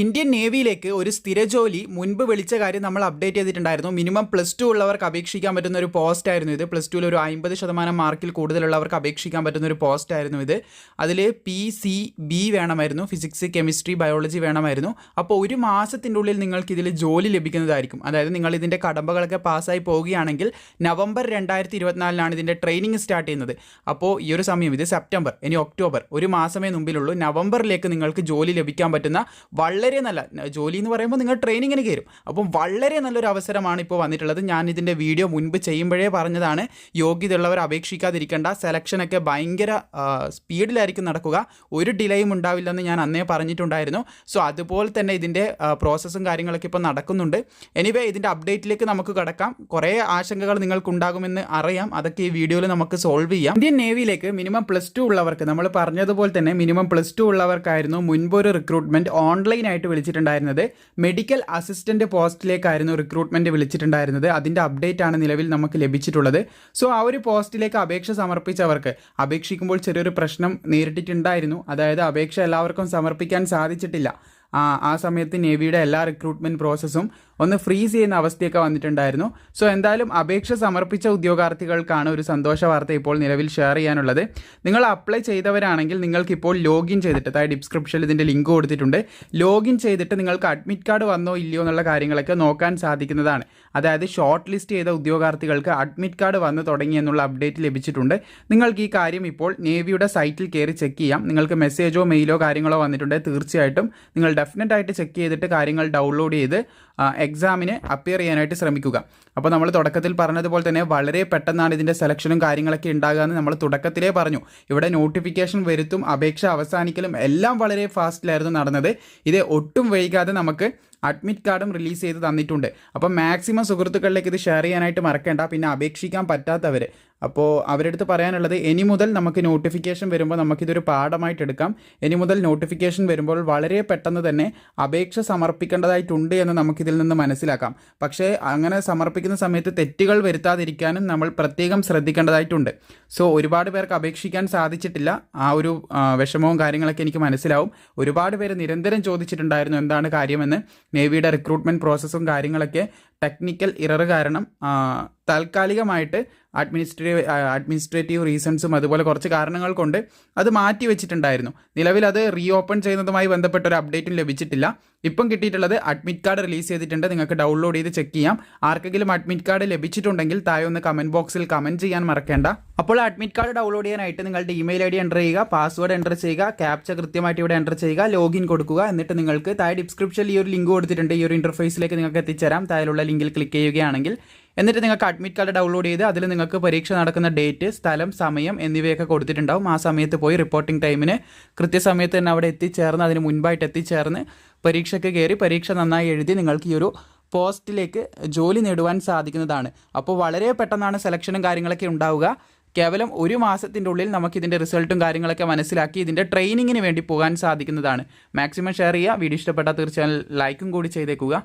Indian നേവിയിലേക്ക് ഒരു സ്ഥിര ജോലി മുൻപ് വിളിച്ച കാര്യം നമ്മൾ അപ്ഡേറ്റ് ചെയ്തിട്ടുണ്ടായിരുന്നു. മിനിമം പ്ലസ് ടു ഉള്ളവർക്ക് അപേക്ഷിക്കാൻ പറ്റുന്ന ഒരു പോസ്റ്റ് ആയിരുന്നു ഇത്. പ്ലസ് ടുവിൽ ഒരു അമ്പത് ശതമാനം മാർക്കിൽ കൂടുതലുള്ളവർക്ക് അപേക്ഷിക്കാൻ പറ്റുന്ന ഒരു പോസ്റ്റ് ആയിരുന്നു ഇത്. അതിൽ പി സി ബി വേണമായിരുന്നു. ഫിസിക്സ് കെമിസ്ട്രി ബയോളജി വേണമായിരുന്നു. അപ്പോൾ ഒരു മാസത്തിന്റെ ഉള്ളിൽ നിങ്ങൾക്ക് ഇതിൽ ജോലി ലഭിക്കുന്നതായിരിക്കും. അതായത് നിങ്ങൾ ഇതിന്റെ കടമ്പകളൊക്കെ പാസ്സായി പോവുകയാണെങ്കിൽ നവംബർ രണ്ടായിരത്തി ഇരുപത്തിനാലിനാണ് ഇതിന്റെ ട്രെയിനിങ് സ്റ്റാർട്ട് ചെയ്യുന്നത്. അപ്പോൾ ഈ ഒരു സമയം ഇത് സെപ്റ്റംബർ ഇനി ഒക്ടോബർ ഒരു മാസമേ മുമ്പിലുള്ളൂ. നവംബറിലേക്ക് നിങ്ങൾക്ക് ജോലി ലഭിക്കാൻ പറ്റുന്ന വളരെ നല്ല ജോലി എന്ന് പറയുമ്പോൾ നിങ്ങൾ ട്രെയിനിങ്ങിന് കയറും അപ്പം വളരെ നല്ലൊരു അവസരമാണ് ഇപ്പോൾ വന്നിട്ടുള്ളത്. ഞാൻ ഇതിന്റെ വീഡിയോ മുൻപ് ചെയ്യുമ്പോഴേ പറഞ്ഞതാണ് യോഗ്യത യോഗ്യതയുള്ളവർ അപേക്ഷിക്കാതിരിക്കേണ്ട. സെലക്ഷനൊക്കെ ഭയങ്കര സ്പീഡിലായിരിക്കും നടക്കുക. ഒരു ഡിലേയും ഉണ്ടാവില്ലെന്ന് ഞാൻ അന്നേ പറഞ്ഞിട്ടുണ്ടായിരുന്നു. സോ അതുപോലെ തന്നെ ഇതിന്റെ പ്രോസസ്സും കാര്യങ്ങളൊക്കെ ഇപ്പോൾ നടക്കുന്നുണ്ട്. എനിവേ ഇതിന്റെ അപ്ഡേറ്റിലേക്ക് നമുക്ക് കടക്കാം. കുറേ ആശങ്കകൾ നിങ്ങൾക്കുണ്ടാകുമെന്ന് അറിയാം. അതൊക്കെ ഈ വീഡിയോയിൽ നമുക്ക് സോൾവ് ചെയ്യാം. ഇന്ത്യൻ നേവിയിലേക്ക് മിനിമം പ്ലസ് ടു ഉള്ളവർക്ക് നമ്മൾ പറഞ്ഞതുപോലെ തന്നെ മിനിമം പ്ലസ് ടു ഉള്ളവർക്കായിരുന്നു മുൻപൊരു ഒരു റിക്രൂട്ട്മെന്റ് ഓൺലൈൻ ആയിട്ട് വിളിച്ചിട്ടുണ്ടായിരുന്നത്. മെഡിക്കൽ അസിസ്റ്റന്റ് പോസ്റ്റിലേക്കായിരുന്നു റിക്രൂട്ട്മെന്റ് വിളിച്ചിട്ടുണ്ടായിരുന്നത്. അതിന്റെ അപ്ഡേറ്റ് ആണ് നിലവിൽ നമുക്ക് ലഭിച്ചിട്ടുള്ളത്. സോ ആ ഒരു പോസ്റ്റിലേക്ക് അപേക്ഷ സമർപ്പിച്ചവർക്ക് അപേക്ഷിക്കുമ്പോൾ ചെറിയൊരു പ്രശ്നം നേരിട്ടിട്ടുണ്ടായിരുന്നു. അതായത് അപേക്ഷ എല്ലാവർക്കും സമർപ്പിക്കാൻ സാധിച്ചിട്ടില്ല. ആ സമയത്ത് നേവിയുടെ എല്ലാ റിക്രൂട്ട്മെന്റ് പ്രോസസ്സും ഒന്ന് ഫ്രീസ് ചെയ്യുന്ന അവസ്ഥയൊക്കെ വന്നിട്ടുണ്ടായിരുന്നു. സോ എന്തായാലും അപേക്ഷ സമർപ്പിച്ച ഉദ്യോഗാർത്ഥികൾക്കാണ് ഒരു സന്തോഷ വാർത്ത ഇപ്പോൾ നിലവിൽ ഷെയർ ചെയ്യാനുള്ളത്. നിങ്ങൾ അപ്ലൈ ചെയ്തവരാണെങ്കിൽ നിങ്ങൾക്ക് ഇപ്പോൾ ലോഗിൻ ചെയ്തിട്ട് അതായത് ഡിസ്ക്രിപ്ഷനിൽ ഇതിന്റെ ലിങ്ക് കൊടുത്തിട്ടുണ്ട്. ലോഗിൻ ചെയ്തിട്ട് നിങ്ങൾക്ക് അഡ്മിറ്റ് കാർഡ് വന്നോ ഇല്ലയോ എന്നുള്ള കാര്യങ്ങളൊക്കെ നോക്കാൻ സാധിക്കുന്നതാണ്. അതായത് ഷോർട്ട് ലിസ്റ്റ് ചെയ്ത ഉദ്യോഗാർത്ഥികൾക്ക് അഡ്മിറ്റ് കാർഡ് വന്ന് തുടങ്ങി എന്നുള്ള അപ്ഡേറ്റ് ലഭിച്ചിട്ടുണ്ട്. നിങ്ങൾക്ക് ഈ കാര്യം ഇപ്പോൾ നേവിയുടെ സൈറ്റിൽ കയറി ചെക്ക് ചെയ്യാം. നിങ്ങൾക്ക് മെസ്സേജോ മെയിലോ കാര്യങ്ങളോ വന്നിട്ടുണ്ട്. തീർച്ചയായിട്ടും നിങ്ങൾ ഡെഫിനറ്റ് ആയിട്ട് ചെക്ക് ചെയ്തിട്ട് കാര്യങ്ങൾ ഡൗൺലോഡ് ചെയ്ത് എക്സാമിന് അപ്പിയർ ചെയ്യാനായിട്ട് ശ്രമിക്കുക. അപ്പോൾ നമ്മൾ തുടക്കത്തിൽ പറഞ്ഞതുപോലെ തന്നെ വളരെ പെട്ടെന്നാണ് ഇതിന്റെ സെലക്ഷനും കാര്യങ്ങളൊക്കെ ഉണ്ടാകുക എന്ന് നമ്മൾ തുടക്കത്തിലേ പറഞ്ഞു. ഇവിടെ നോട്ടിഫിക്കേഷൻ വരുത്തും അപേക്ഷ അവസാനിക്കലും എല്ലാം വളരെ ഫാസ്റ്റിലായിരുന്നു നടന്നത്. ഇത് ഒട്ടും വൈകാതെ നമുക്ക് അഡ്മിറ്റ് കാർഡും റിലീസ് ചെയ്ത് തന്നിട്ടുണ്ട്. അപ്പോൾ മാക്സിമം സുഹൃത്തുക്കളിലേക്ക് ഇത് ഷെയർ ചെയ്യാനായിട്ട് മറക്കേണ്ട. പിന്നെ അപേക്ഷിക്കാൻ പറ്റാത്തവർ അപ്പോൾ അവരുടെ അടുത്ത് പറയാനുള്ളത് ഇനി മുതൽ നമുക്ക് നോട്ടിഫിക്കേഷൻ വരുമ്പോൾ നമുക്കിതൊരു പാഠമായിട്ട് എടുക്കാം. ഇനി മുതൽ നോട്ടിഫിക്കേഷൻ വരുമ്പോൾ വളരെ പെട്ടെന്ന് തന്നെ അപേക്ഷ സമർപ്പിക്കേണ്ടതായിട്ടുണ്ട് എന്ന് നമുക്കിതിൽ നിന്ന് മനസ്സിലാക്കാം. പക്ഷേ അങ്ങനെ സമർപ്പിക്കുന്ന സമയത്ത് തെറ്റുകൾ വരുത്താതിരിക്കാനും നമ്മൾ പ്രത്യേകം ശ്രദ്ധിക്കേണ്ടതായിട്ടുണ്ട്. സോ ഒരുപാട് പേർക്ക് അപേക്ഷിക്കാൻ സാധിച്ചിട്ടില്ല. ആ ഒരു വിഷമവും കാര്യങ്ങളൊക്കെ എനിക്ക് മനസ്സിലാവും. ഒരുപാട് പേര് നിരന്തരം ചോദിച്ചിട്ടുണ്ടായിരുന്നു എന്താണ് കാര്യമെന്ന്. നേവിയുടെ റിക്രൂട്ട്മെന്റ് പ്രോസസ്സും കാര്യങ്ങളൊക്കെ ടെക്നിക്കൽ ഇറർ കാരണം താൽക്കാലികമായിട്ട് അഡ്മിനിസ്ട്രേറ്റീവ് അഡ്മിനിസ്ട്രേറ്റീവ് റീസൺസും അതുപോലെ കുറച്ച് കാരണങ്ങൾ കൊണ്ട് അത് മാറ്റി വെച്ചിട്ടുണ്ടായിരുന്നു. നിലവിൽ അത് റീ ഓപ്പൺ ചെയ്യുന്നതുമായി ബന്ധപ്പെട്ട ഒരു അപ്ഡേറ്റും ലഭിച്ചിട്ടില്ല. ഇപ്പം കിട്ടിയിട്ടുള്ളത് അഡ്മിറ്റ് കാർഡ് റിലീസ് ചെയ്തിട്ടുണ്ട്. നിങ്ങൾക്ക് ഡൗൺലോഡ് ചെയ്ത് ചെക്ക് ചെയ്യാം. ആർക്കെങ്കിലും അഡ്മിറ്റ് കാർഡ് ലഭിച്ചിട്ടുണ്ടെങ്കിൽ താഴെ ഒന്ന് കമന്റ് ബോക്സിൽ കമന്റ് ചെയ്യാൻ മറക്കേണ്ട. അപ്പോൾ അഡ്മിറ്റ് കാർഡ് ഡൗൺലോഡ് ചെയ്യാനായിട്ട് നിങ്ങളുടെ ഇമെയിൽ ഐ ഡി എന്റർ ചെയ്യുക പാസ്വേഡ് എന്റർ ചെയ്യുക ക്യാപ്ച കൃത്യമായിട്ട് ഇവിടെ എന്റർ ചെയ്യുക ലോഗിൻ കൊടുക്കുക. എന്നിട്ട് നിങ്ങൾക്ക് താഴെ ഡിസ്ക്രിപ്ഷനിൽ ഈ ഒരു ലിങ്ക് കൊടുത്തിട്ടുണ്ട്. ഈ ഒരു ഇന്റർഫേസിലേക്ക് നിങ്ങൾക്ക് എത്തിച്ചേരാം. താഴെയുള്ള ലിങ്കിൽ ക്ലിക്ക് ചെയ്യുകയാണെങ്കിൽ എന്നിട്ട് നിങ്ങൾക്ക് അഡ്മിറ്റ് കാർഡ് ഡൗൺലോഡ് ചെയ്ത് അതിൽ നിങ്ങൾക്ക് പരീക്ഷ നടക്കുന്ന ഡേറ്റ് സ്ഥലം സമയം എന്നിവയൊക്കെ കൊടുത്തിട്ടുണ്ടാവും. ആ സമയത്ത് പോയി റിപ്പോർട്ടിംഗ് ടൈമിന് കൃത്യസമയത്ത് തന്നെ അവിടെ എത്തിച്ചേർന്ന് അതിന് മുൻപായിട്ട് എത്തിച്ചേർന്ന് പരീക്ഷയ്ക്ക് കയറി പരീക്ഷ നന്നായി എഴുതി നിങ്ങൾക്ക് ഈ ഒരു പോസ്റ്റിലേക്ക് ജോലി നേടുവാൻ സാധിക്കുന്നതാണ്. അപ്പോൾ വളരെ പെട്ടെന്നാണ് സെലക്ഷനും കാര്യങ്ങളൊക്കെ ഉണ്ടാവുക. കേവലം ഒരു മാസത്തിന്റെ ഉള്ളിൽ നമുക്ക് ഇതിന്റെ റിസൾട്ടും കാര്യങ്ങളൊക്കെ മനസ്സിലാക്കി ഇതിന്റെ ട്രെയിനിങ്ങിന് വേണ്ടി പോകാൻ സാധിക്കുന്നതാണ്. മാക്സിമം ഷെയർ ചെയ്യുക. വീഡിയോ ഇഷ്ടപ്പെട്ടാൽ തീർച്ചയായും ലൈക്കും കൂടി ചെയ്തേക്കുക.